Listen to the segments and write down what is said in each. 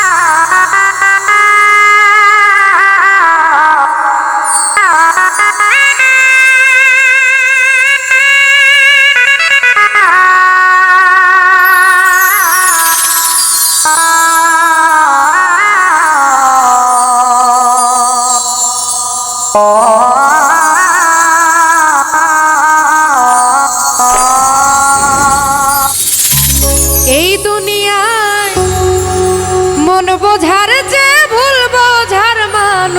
Ah!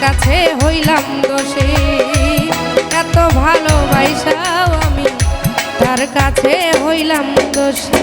কাছে হইলাম দোষে এত ভালোবাসাও আমি তার কাছে হইলাম দোষে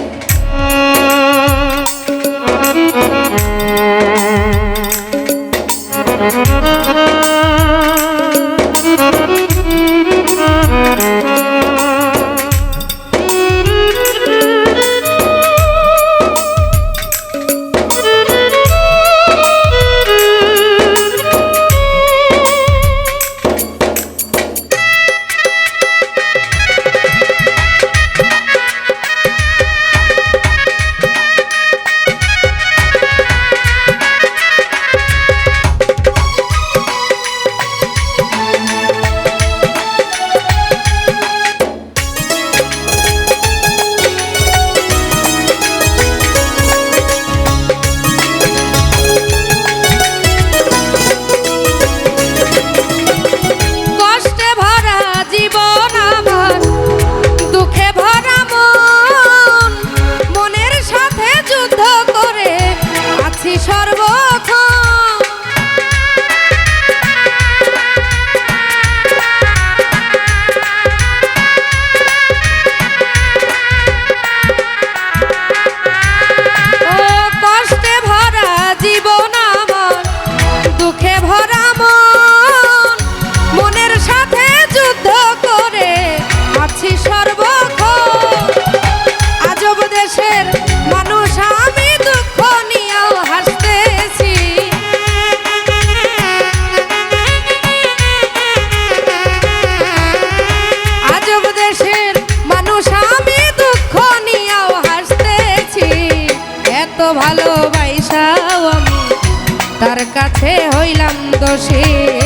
দশে